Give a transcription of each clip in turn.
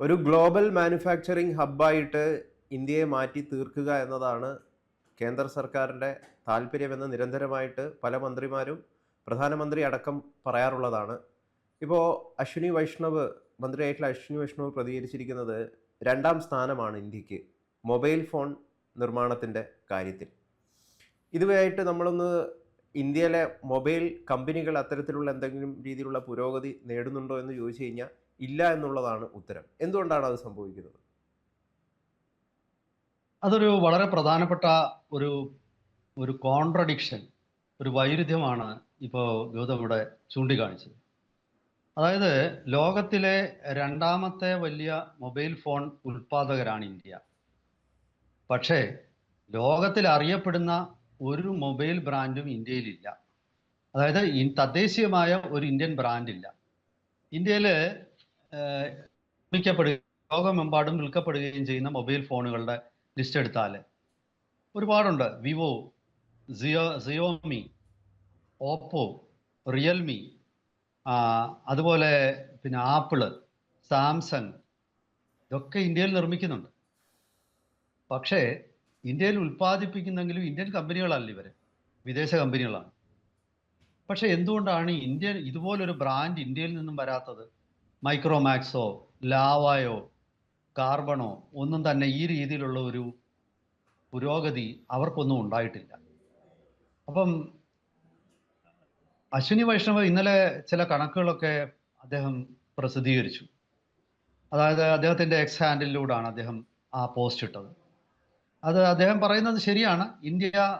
ഒരു global manufacturing ഹബ്ബായിട്ട് ഇന്ത്യയെ മാറ്റി തീർക്കുക എന്നതാണ് കേന്ദ്ര സർക്കാരിന്റെ താല്പര്യമെന്ന് നിരന്തരമായിട്ട് പല മന്ത്രിമാരും പ്രധാനമന്ത്രി അടക്കം പറയാറുള്ളതാണ്. ഇപ്പോൾ അശ്വിനി വൈഷ്ണവ് മന്ത്രിയായിട്ടുള്ള അശ്വിനി വൈഷ്ണവ് പ്രതികരിച്ചിരിക്കുന്നത് രണ്ടാം സ്ഥാനമാണ് ഇന്ത്യയ്ക്ക് മൊബൈൽ ഫോൺ നിർമ്മാണത്തിന്റെ കാര്യത്തിൽ. ഇതുവരെയായിട്ട് നമ്മളൊന്ന് ഇന്ത്യയിലെ മൊബൈൽ കമ്പനികൾ അത്തരത്തിലുള്ള എന്തെങ്കിലും രീതിയിലുള്ള പുരോഗതി നേടുന്നുണ്ടോ എന്ന് ചോദിച്ചു കഴിഞ്ഞാൽ ഇല്ല എന്നുള്ളതാണ് ഉത്തരം. എന്തുകൊണ്ടാണ് അത് സംഭവിക്കുന്നത്? അതൊരു വളരെ പ്രധാനപ്പെട്ട ഒരു ഒരു കോൺട്രഡിക്ഷൻ ഒരു വൈരുദ്ധ്യമാണ് ഇപ്പോൾ ഗൗതം ഇവിടെ ചൂണ്ടിക്കാണിച്ചത്. അതായത് ലോകത്തിലെ രണ്ടാമത്തെ വലിയ മൊബൈൽ ഫോൺ ഉൽപാദകരാണ് ഇന്ത്യ. പക്ഷേ ലോകത്തിൽ അറിയപ്പെടുന്ന ഒരു മൊബൈൽ ബ്രാൻഡും ഇന്ത്യയിലില്ല. അതായത് തദ്ദേശീയമായ ഒരു ഇന്ത്യൻ ബ്രാൻഡില്ല. ഇന്ത്യയിൽ വിൽക്കപ്പെടുകയും ലോകമെമ്പാടും വിൽക്കപ്പെടുകയും ചെയ്യുന്ന മൊബൈൽ ഫോണുകളുടെ ലിസ്റ്റ് എടുത്താൽ ഒരുപാടുണ്ട്. വിവോ സിയോ സിയോമി ഓപ്പോ റിയൽമി അതുപോലെ പിന്നെ ആപ്പിൾ സാംസങ് ഇതൊക്കെ ഇന്ത്യയിൽ നിർമ്മിക്കുന്നുണ്ട്. പക്ഷേ ഇന്ത്യയിൽ ഉൽപ്പാദിപ്പിക്കുന്നെങ്കിലും ഇന്ത്യൻ കമ്പനികളല്ല ഇവർ വിദേശ കമ്പനികളാണ്. പക്ഷെ എന്തുകൊണ്ടാണ് ഇന്ത്യൻ ഇതുപോലൊരു ബ്രാൻഡ് ഇന്ത്യയിൽ നിന്നും വരാത്തത്? മൈക്രോമാക്സോ ലാവായോ കാർബണോ ഒന്നും തന്നെ ഈ രീതിയിലുള്ള ഒരു പുരോഗതി അവർക്കൊന്നും ഉണ്ടായിട്ടില്ല. അപ്പം അശ്വിനി വൈഷ്ണവ് ഇന്നലെ ചില കണക്കുകളൊക്കെ അദ്ദേഹം പ്രസിദ്ധീകരിച്ചു. അതായത് അദ്ദേഹത്തിന്റെ എക്സ് ഹാൻഡിലൂടെയാണ് അദ്ദേഹം ആ പോസ്റ്റ് ഇട്ടത്. അത് അദ്ദേഹം പറയുന്നത് ശരിയാണ്. ഇന്ത്യ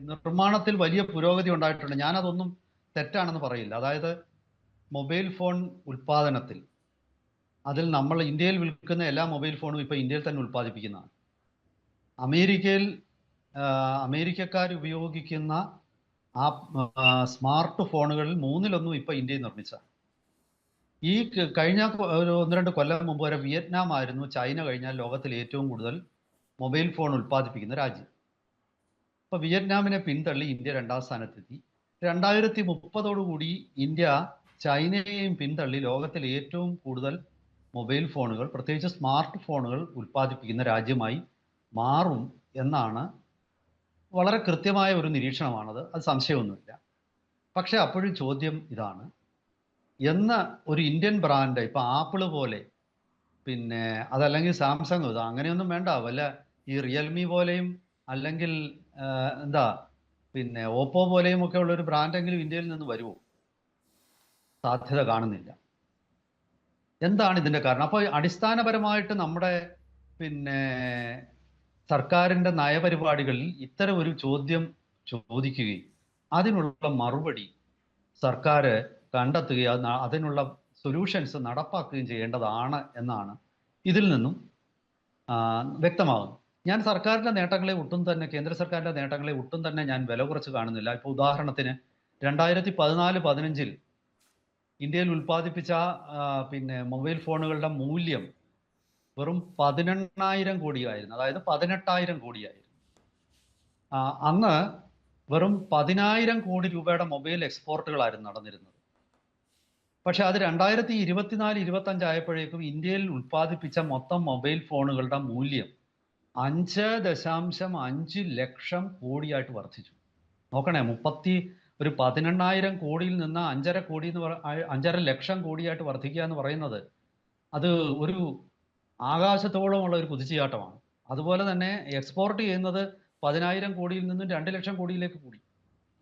നിർമ്മാണത്തിൽ വലിയ പുരോഗതി ഉണ്ടായിട്ടുണ്ട്. ഞാനതൊന്നും തെറ്റാണെന്ന് പറയില്ല. അതായത് മൊബൈൽ ഫോൺ ഉൽപാദനത്തിൽ. അതിൽ നമ്മൾ ഇന്ത്യയിൽ വിൽക്കുന്ന എല്ലാ മൊബൈൽ ഫോണും ഇപ്പോൾ ഇന്ത്യയിൽ തന്നെ ഉൽപ്പാദിപ്പിക്കുന്നതാണ് അമേരിക്കയിൽ അമേരിക്കക്കാർ ഉപയോഗിക്കുന്ന ആ സ്മാർട്ട് ഫോണുകളിൽ മൂന്നിലൊന്നും ഇപ്പോൾ ഇന്ത്യയിൽ നിർമ്മിച്ചതാണ്. ഈ കഴിഞ്ഞ ഒരു ഒന്ന് രണ്ട് കൊല്ലം മുമ്പ് വരെ വിയറ്റ്നാം ആയിരുന്നു ചൈന കഴിഞ്ഞാൽ ലോകത്തിൽ ഏറ്റവും കൂടുതൽ മൊബൈൽ ഫോൺ ഉൽപ്പാദിപ്പിക്കുന്ന രാജ്യം. ഇപ്പോൾ വിയറ്റ്നാമിനെ പിന്തള്ളി ഇന്ത്യ രണ്ടാം സ്ഥാനത്തെത്തി. രണ്ടായിരത്തി മുപ്പതോടുകൂടി ഇന്ത്യ ചൈനയെയും പിന്തള്ളി ലോകത്തിൽ ഏറ്റവും കൂടുതൽ മൊബൈൽ ഫോണുകൾ പ്രത്യേകിച്ച് സ്മാർട്ട് ഫോണുകൾ ഉൽപ്പാദിപ്പിക്കുന്ന രാജ്യമായി മാറും എന്നാണ് വളരെ കൃത്യമായ ഒരു നിരീക്ഷണമാണത്. അത് സംശയമൊന്നുമില്ല. പക്ഷേ അപ്പോഴും ചോദ്യം ഇതാണ്. എന്ന ഒരു ഇന്ത്യൻ ബ്രാൻഡ് ഇപ്പം ആപ്പിൾ പോലെ പിന്നെ അതല്ലെങ്കിൽ സാംസങ് ഇത് അങ്ങനെയൊന്നും വേണ്ട. വല്ല ഈ റിയൽമി പോലെയും അല്ലെങ്കിൽ എന്താ പിന്നെ ഓപ്പോ പോലെയും ഒക്കെ ഉള്ള ഒരു ബ്രാൻഡെങ്കിലും ഇന്ത്യയിൽ നിന്ന് വരുമോ സാധ്യത കാണുന്നില്ല. എന്താണ് ഇതിന്റെ കാരണം? അപ്പോൾ അടിസ്ഥാനപരമായിട്ട് നമ്മുടെ പിന്നെ സർക്കാരിന്റെ നയപരിപാടികളിൽ ഇത്തരം ഒരു ചോദ്യം ചോദിക്കുകയും അതിനുള്ള മറുപടി സർക്കാർ കണ്ടെത്തുകയും അതിനുള്ള സൊല്യൂഷൻസ് നടപ്പാക്കുകയും ചെയ്യേണ്ടതാണ് എന്നാണ് ഇതിൽ നിന്നും വ്യക്തമാകുന്നത്. ഞാൻ സർക്കാരിന്റെ നേട്ടങ്ങളെ ഒട്ടും തന്നെ കേന്ദ്ര സർക്കാരിന്റെ നേട്ടങ്ങളെ ഒട്ടും തന്നെ ഞാൻ വില കുറച്ച് കാണുന്നില്ല. ഇപ്പോൾ ഉദാഹരണത്തിന് രണ്ടായിരത്തി പതിനാല് പതിനഞ്ചിൽ ഇന്ത്യയിൽ ഉൽപ്പാദിപ്പിച്ച പിന്നെ മൊബൈൽ ഫോണുകളുടെ മൂല്യം വെറും പതിനെണ്ണായിരം കോടിയായിരുന്നു. അതായത് പതിനെട്ടായിരം കോടിയായിരുന്നു. അന്ന് വെറും പതിനായിരം കോടി രൂപയുടെ മൊബൈൽ എക്സ്പോർട്ടുകളായിരുന്നു നടന്നിരുന്നത്. പക്ഷെ അത് രണ്ടായിരത്തി ഇരുപത്തിനാല് ഇരുപത്തി അഞ്ചായപ്പോഴേക്കും ഇന്ത്യയിൽ ഉൽപ്പാദിപ്പിച്ച മൊത്തം മൊബൈൽ ഫോണുകളുടെ മൂല്യം അഞ്ച് ദശാംശം അഞ്ച് ലക്ഷം കോടിയായിട്ട് വർദ്ധിച്ചു. നോക്കണേ മുപ്പത്തി ഒരു പതിനെണ്ണായിരം കോടിയിൽ നിന്ന് അഞ്ചര കോടി എന്ന് പറ- അഞ്ചര ലക്ഷം കോടിയായിട്ട് വർദ്ധിക്കുക എന്ന് പറയുന്നത് അത് ഒരു ആകാശത്തോളമുള്ള ഒരു കുതിച്ചുചാട്ടമാണ്. അതുപോലെ തന്നെ എക്സ്പോർട്ട് ചെയ്യുന്നത് പതിനായിരം കോടിയിൽ നിന്നും രണ്ട് ലക്ഷം കോടിയിലേക്ക് കൂടി.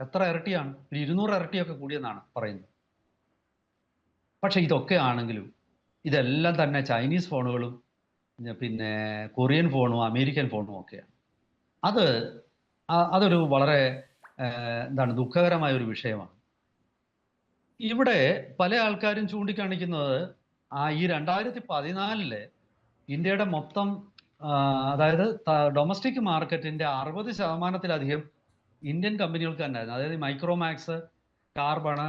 എത്ര ഇരട്ടിയാണ്? ഒരു ഇരുന്നൂറ് ഇരട്ടിയൊക്കെ കൂടിയെന്നാണ് പറയുന്നത്. പക്ഷേ ഇതൊക്കെ ആണെങ്കിലും ഇതെല്ലാം തന്നെ ചൈനീസ് ഫോണുകളും പിന്നെ- കൊറിയൻ ഫോണും അമേരിക്കൻ ഫോണും ഒക്കെയാണ്. അത് അതൊരു വളരെ എന്താണ് ദുഃഖകരമായ ഒരു വിഷയമാണ്. ഇവിടെ പല ആൾക്കാരും ചൂണ്ടിക്കാണിക്കുന്നത് ആ ഈ രണ്ടായിരത്തി പതിനാലിൽ ഇന്ത്യയുടെ മൊത്തം അതായത് ഡൊമസ്റ്റിക് മാർക്കറ്റിന്റെ അറുപത് ശതമാനത്തിലധികം ഇന്ത്യൻ കമ്പനികൾക്ക് തന്നെ ആയിരുന്നു അതായത് മൈക്രോമാക്സ് കാർബണ്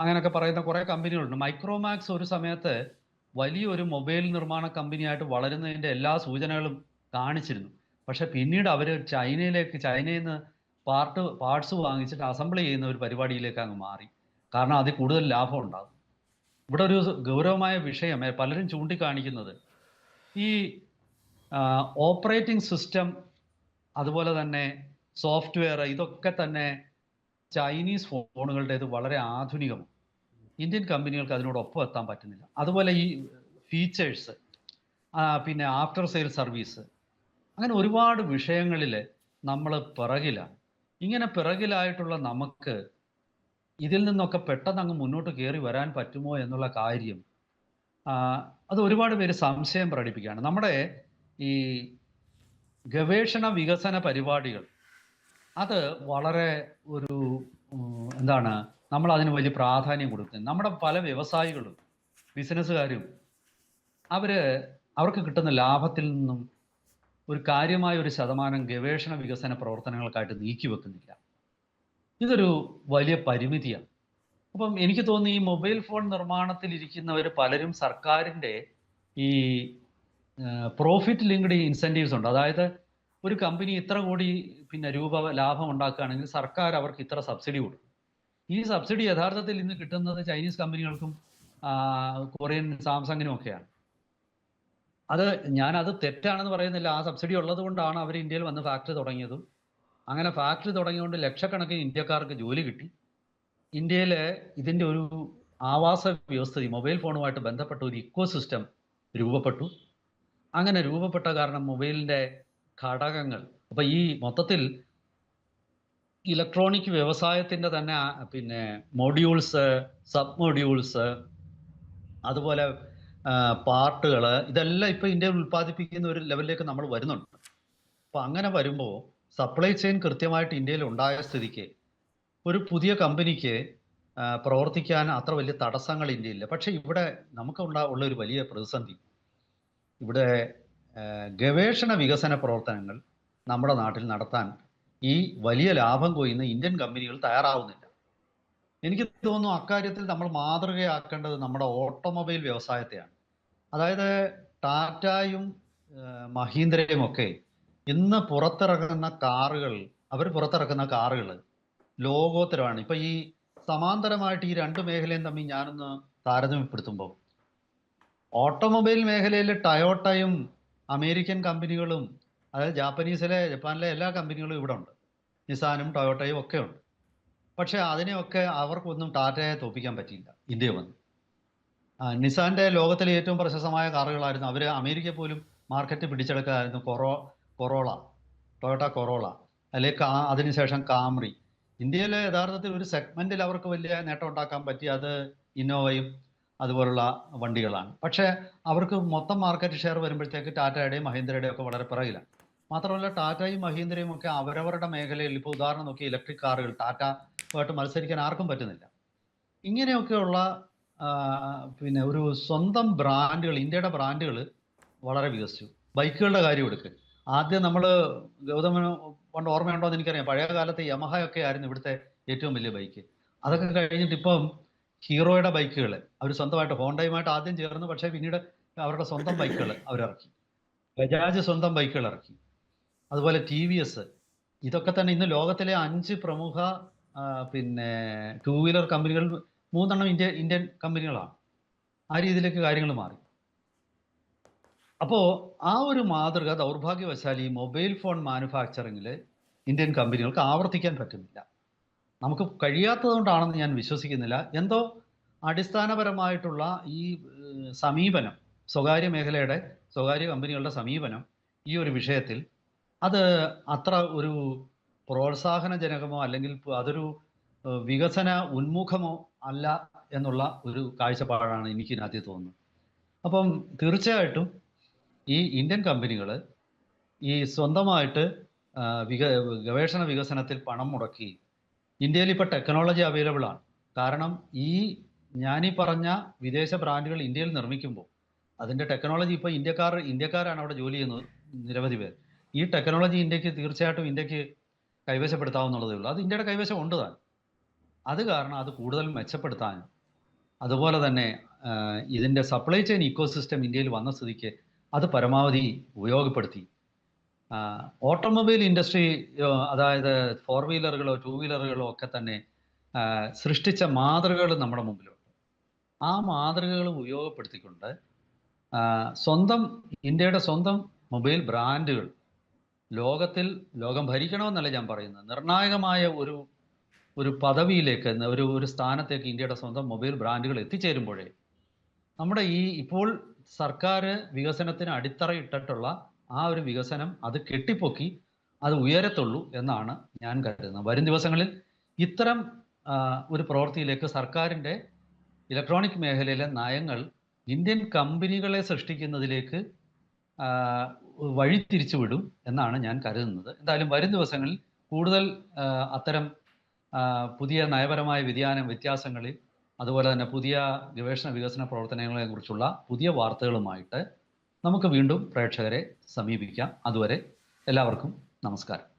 അങ്ങനെയൊക്കെ പറയുന്ന കുറേ കമ്പനികളുണ്ട്. മൈക്രോമാക്സ് ഒരു സമയത്ത് വലിയൊരു മൊബൈൽ നിർമ്മാണ കമ്പനിയായിട്ട് വളരുന്നതിന്റെ എല്ലാ സൂചനകളും കാണിച്ചിരുന്നു. പക്ഷെ പിന്നീട് അവർ ചൈനയിലേക്ക് ചൈനയിൽ നിന്ന് പാർട്ട് പാർട്സ് വാങ്ങിച്ചിട്ട് അസംബിൾ ചെയ്യുന്ന ഒരു പരിപാടിയിലേക്ക് അങ്ങ് മാറി. കാരണം അതിൽ കൂടുതൽ ലാഭം ഉണ്ടാകും. ഇവിടെ ഒരു ഗൗരവമായ വിഷയം പലരും ചൂണ്ടിക്കാണിക്കുന്നത് ഈ ഓപ്പറേറ്റിംഗ് സിസ്റ്റം അതുപോലെ തന്നെ സോഫ്റ്റ്വെയർ ഇതൊക്കെ തന്നെ ചൈനീസ് ഫോണുകളുടേത് വളരെ ആധുനികമാണ്. ഇന്ത്യൻ കമ്പനികൾക്ക് അതിനോടൊപ്പം എത്താൻ പറ്റുന്നില്ല. അതുപോലെ ഈ ഫീച്ചേഴ്സ് പിന്നെ ആഫ്റ്റർ സെയിൽ സർവീസ് അങ്ങനെ ഒരുപാട് വിഷയങ്ങളിൽ നമ്മൾ പിറകിലാണ്. ഇങ്ങനെ പിറകിലായിട്ടുള്ള നമുക്ക് ഇതിൽ നിന്നൊക്കെ പെട്ടെന്ന് അങ്ങ് മുന്നോട്ട് കയറി വരാൻ പറ്റുമോ എന്നുള്ള കാര്യം അത് ഒരുപാട് പേര് സംശയം പ്രകടിപ്പിക്കുകയാണ്. നമ്മുടെ ഈ ഗവേഷണ വികസന പരിപാടികൾ അത് വളരെ ഒരു എന്താണ് നമ്മൾ അതിന് വലിയ പ്രാധാന്യം കൊടുക്കുന്നത് നമ്മുടെ പല വ്യവസായികളും ബിസിനസ്സുകാരും അവർ അവർക്ക് കിട്ടുന്ന ലാഭത്തിൽ നിന്നും ഒരു കാര്യമായ ഒരു ശതമാനം ഗവേഷണ വികസന പ്രവർത്തനങ്ങൾക്കായിട്ട് നീക്കി വെക്കുന്നില്ല. ഇതൊരു വലിയ പരിമിതിയാണ്. അപ്പം എനിക്ക് തോന്നി ഈ മൊബൈൽ ഫോൺ നിർമ്മാണത്തിൽ ഇരിക്കുന്നവർ പലരും സർക്കാരിന്റെ ഈ പ്രോഫിറ്റ് ലിങ്ക്ഡ് ഇൻസെന്റീവ്സ് ഉണ്ട്. അതായത് ഒരു കമ്പനി ഇത്ര കോടി പിന്നെ രൂപ ലാഭം ഉണ്ടാക്കുകയാണെങ്കിൽ സർക്കാർ അവർക്ക് ഇത്ര സബ്സിഡി കൊടുക്കും. ഈ സബ്സിഡി യഥാർത്ഥത്തിൽ ഇന്ന് കിട്ടുന്നത് ചൈനീസ് കമ്പനികൾക്കും കൊറിയൻ സാംസങ്ങിനും ഒക്കെയാണ് അത് ഞാൻ അത് തെറ്റാണെന്ന് പറയുന്നില്ല. ആ സബ്സിഡി ഉള്ളത് കൊണ്ടാണ് അവർ ഇന്ത്യയിൽ വന്ന് ഫാക്ടറി തുടങ്ങിയതും. അങ്ങനെ ഫാക്ടറി തുടങ്ങിയതുകൊണ്ട് ലക്ഷക്കണക്കിന് ഇന്ത്യക്കാർക്ക് ജോലി കിട്ടി. ഇന്ത്യയിലെ ഇതിന്റെ ഒരു ആവാസ വ്യവസ്ഥ മൊബൈൽ ഫോണുമായിട്ട് ബന്ധപ്പെട്ട ഒരു ഇക്കോ സിസ്റ്റം രൂപപ്പെട്ടു. അങ്ങനെ രൂപപ്പെട്ട കാരണം മൊബൈലിന്റെ ഘടകങ്ങൾ. അപ്പൊ ഈ മൊത്തത്തിൽ ഇലക്ട്രോണിക് വ്യവസായത്തിന്റെ തന്നെ പിന്നെ മോഡ്യൂൾസ് സബ് മോഡ്യൂൾസ് അതുപോലെ പാർട്ടുകൾ ഇതെല്ലാം ഇപ്പൊ ഇന്ത്യയിൽ ഉൽപ്പാദിപ്പിക്കുന്ന ഒരു ലെവലിലേക്ക് നമ്മൾ വരുന്നുണ്ട്. അപ്പൊ അങ്ങനെ വരുമ്പോൾ സപ്ലൈ ചെയിൻ കൃത്യമായിട്ട് ഇന്ത്യയിൽ ഉണ്ടായ സ്ഥിതിക്ക് ഒരു പുതിയ കമ്പനിക്ക് പ്രവർത്തിക്കാൻ അത്ര വലിയ തടസ്സങ്ങൾ ഇന്ത്യയില്ല പക്ഷെ ഇവിടെ നമുക്ക് ഉണ്ടാ ഉള്ള ഒരു വലിയ പ്രതിസന്ധി. ഇവിടെ ഗവേഷണ വികസന പ്രവർത്തനങ്ങൾ നമ്മുടെ നാട്ടിൽ നടത്താൻ ഈ വലിയ ലാഭം കൊയ്യുന്ന ഇന്ത്യൻ കമ്പനികൾ തയ്യാറാവുന്നില്ല. എനിക്ക് തോന്നുന്നു അക്കാര്യത്തിൽ നമ്മൾ മാതൃകയാക്കേണ്ടത് നമ്മുടെ ഓട്ടോമൊബൈൽ വ്യവസായത്തെയാണ്. അതായത് ടാറ്റായും മഹീന്ദ്രയും ഒക്കെ ഇന്ന് പുറത്തിറങ്ങുന്ന കാറുകൾ അവർ പുറത്തിറക്കുന്ന കാറുകൾ ലോകോത്തരമാണ്. ഇപ്പൊ ഈ സമാന്തരമായിട്ട് ഈ രണ്ട് മേഖലയും തമ്മിൽ ഞാനൊന്ന് താരതമ്യപ്പെടുത്തുമ്പോൾ ഓട്ടോമൊബൈൽ മേഖലയിൽ ടയോട്ടയും അമേരിക്കൻ കമ്പനികളും അതായത് ജാപ്പനീസിലെ ജപ്പാനിലെ എല്ലാ കമ്പനികളും ഇവിടെ ഉണ്ട്. നിസാനും ടൊയോട്ടയും ഒക്കെ ഉണ്ട്. പക്ഷെ അതിനെയൊക്കെ അവർക്കൊന്നും ടാറ്റയെ തോപ്പിക്കാൻ പറ്റിയില്ല ഇന്ത്യ വന്ന്. നിസാന്റെ ലോകത്തിലെ ഏറ്റവും പ്രശസ്തമായ കാറുകളായിരുന്നു അവർ അമേരിക്ക പോലും മാർക്കറ്റ് പിടിച്ചെടുക്കായിരുന്നു കൊറോ കൊറോള ടൊയോട്ട കൊറോള അല്ലെ കാ അതിനുശേഷം കാംറി. ഇന്ത്യയിലെ യഥാർത്ഥത്തിൽ ഒരു സെഗ്മെന്റിൽ അവർക്ക് വലിയ നേട്ടം ഉണ്ടാക്കാൻ പറ്റി അത് ഇന്നോവയും അതുപോലുള്ള വണ്ടികളാണ്. പക്ഷേ അവർക്ക് മൊത്തം മാർക്കറ്റ് ഷെയർ വരുമ്പോഴത്തേക്ക് ടാറ്റയുടെയും മഹീന്ദ്രയുടെയും ഒക്കെ വളരെ പിറകിലാണ് മാത്രമല്ല ടാറ്റയും മഹീന്ദ്രയും ഒക്കെ അവരവരുടെ മേഖലയിൽ ഇപ്പോൾ ഉദാഹരണം നോക്കി ഇലക്ട്രിക് കാറുകൾ ടാറ്റ ആയിട്ട് മത്സരിക്കാൻ ആർക്കും പറ്റുന്നില്ല. ഇങ്ങനെയൊക്കെയുള്ള പിന്നെ ഒരു സ്വന്തം ബ്രാൻഡുകൾ ഇന്ത്യയുടെ ബ്രാൻഡുകൾ വളരെ വികസിച്ചു. ബൈക്കുകളുടെ കാര്യം എടുക്ക്. ആദ്യം നമ്മൾ ഗൗതമ പണ്ട് ഓർമ്മയുണ്ടോ എന്ന് എനിക്കറിയാം. പഴയ കാലത്ത് യമഹയൊക്കെ ആയിരുന്നു ഇവിടുത്തെ ഏറ്റവും വലിയ ബൈക്ക്. അതൊക്കെ കഴിഞ്ഞിട്ട് ഇപ്പം ഹീറോയുടെ ബൈക്കുകൾ അവർ സ്വന്തമായിട്ട് ഹോണ്ടയുമായിട്ട് ആദ്യം ചേർന്നു. പക്ഷേ പിന്നീട് അവരുടെ സ്വന്തം ബൈക്കുകൾ അവരിറക്കി. ബജാജ് സ്വന്തം ബൈക്കുകൾ ഇറക്കി. അതുപോലെ ടി വി എസ്. ഇതൊക്കെ തന്നെ ഇന്ന് ലോകത്തിലെ അഞ്ച് പ്രമുഖ പിന്നെ ടൂ വീലർ കമ്പനികൾ മൂന്നെണ്ണം ഇന്ത്യ ഇന്ത്യൻ കമ്പനികളാണ്. ആ രീതിയിലേക്ക് കാര്യങ്ങൾ മാറി. അപ്പോൾ ആ ഒരു മാതൃക ദൗർഭാഗ്യവശാൽ ഈ മൊബൈൽ ഫോൺ മാനുഫാക്ചറിങ്ങിൽ ഇന്ത്യൻ കമ്പനികൾക്ക് ആവർത്തിക്കാൻ പറ്റുന്നില്ല. നമുക്ക് കഴിയാത്തതുകൊണ്ടാണെന്ന് ഞാൻ വിശ്വസിക്കുന്നില്ല. എന്തോ അടിസ്ഥാനപരമായിട്ടുള്ള ഈ സമീപനം സ്വകാര്യ മേഖലയുടെ സ്വകാര്യ കമ്പനികളുടെ സമീപനം ഈ ഒരു വിഷയത്തിൽ അത് അത്ര ഒരു പ്രോത്സാഹനജനകമോ അല്ലെങ്കിൽ അതൊരു വികസന ഉന്മുഖമോ അല്ല എന്നുള്ള ഒരു കാഴ്ചപ്പാടാണ് എനിക്ക് ഇതിനകത്ത് തോന്നുന്നത്. അപ്പം തീർച്ചയായിട്ടും ഈ ഇന്ത്യൻ കമ്പനികൾ ഈ സ്വന്തമായിട്ട് വിക ഗവേഷണ വികസനത്തിൽ പണം മുടക്കി ഇന്ത്യയിൽ ഇപ്പോൾ ടെക്നോളജി അവൈലബിൾ ആണ്. കാരണം ഈ ഞാനീ പറഞ്ഞ വിദേശ ബ്രാൻഡുകൾ ഇന്ത്യയിൽ നിർമ്മിക്കുമ്പോൾ അതിന്റെ ടെക്നോളജി ഇപ്പോൾ ഇന്ത്യക്കാർ ഇന്ത്യക്കാരാണ് അവിടെ ജോലി ചെയ്യുന്നത് നിരവധി പേർ. ഈ ടെക്നോളജി ഇന്ത്യയ്ക്ക് തീർച്ചയായിട്ടും ഇന്ത്യയ്ക്ക് കൈവശപ്പെടുത്താവുന്നുള്ളതേ ഉള്ളൂ. അത് ഇന്ത്യയുടെ കൈവശം ഉണ്ട് താൻ. അത് കാരണം അത് കൂടുതൽ മെച്ചപ്പെടുത്താൻ അതുപോലെ തന്നെ ഇതിന്റെ സപ്ലൈ ചെയിൻ ഇക്കോസിസ്റ്റം ഇന്ത്യയിൽ വന്ന സ്ഥിതിക്ക് അത് പരമാവധി ഉപയോഗപ്പെടുത്തി. ഓട്ടോമൊബൈൽ ഇൻഡസ്ട്രി അതായത് ഫോർ വീലറുകളോ ടു വീലറുകളോ ഒക്കെ തന്നെ സൃഷ്ടിച്ച മാതൃകകൾ നമ്മുടെ മുമ്പിലുണ്ട്. ആ മാതൃകകൾ ഉപയോഗപ്പെടുത്തിക്കൊണ്ട് സ്വന്തം ഇന്ത്യയുടെ സ്വന്തം മൊബൈൽ ബ്രാൻഡുകൾ ലോകത്തിൽ ലോകം ഭരിക്കണമെന്നല്ല ഞാൻ പറയുന്നത്. നിർണായകമായ ഒരു ഒരു പദവിയിലേക്ക് ഒരു ഒരു സ്ഥാനത്തേക്ക് ഇന്ത്യയുടെ സ്വന്തം മൊബൈൽ ബ്രാൻഡുകൾ എത്തിച്ചേരുമ്പോഴേ നമ്മുടെ ഈ ഇപ്പോൾ സർക്കാർ വികസനത്തിന് അടിത്തറയിട്ടിട്ടുള്ള ആ ഒരു വികസനം അത് കെട്ടിപ്പൊക്കി അത് ഉയരത്തുള്ളൂ എന്നാണ് ഞാൻ കരുതുന്നത്. വരും ദിവസങ്ങളിൽ ഇത്തരം ഒരു പ്രവൃത്തിയിലേക്ക് സർക്കാരിന്റെ ഇലക്ട്രോണിക് മേഖലയിലെ നയങ്ങൾ ഇന്ത്യൻ കമ്പനികളെ സൃഷ്ടിക്കുന്നതിലേക്ക് ആ, വഴി തിരിച്ചുവിടും എന്നാണ് ഞാൻ കരുതുന്നത്. എന്തായാലും വരും ദിവസങ്ങളിൽ കൂടുതൽ അത്തരം പുതിയ നയപരമായ വ്യതിയാനം വ്യത്യാസങ്ങളിൽ അതുപോലെ തന്നെ പുതിയ ഗവേഷണ വികസന പ്രവർത്തനങ്ങളെ കുറിച്ചുള്ള പുതിയ വാർത്തകളുമായിട്ട് നമുക്ക് വീണ്ടും പ്രേക്ഷകരെ സമീപിക്കാം. അതുവരെ എല്ലാവർക്കും നമസ്കാരം.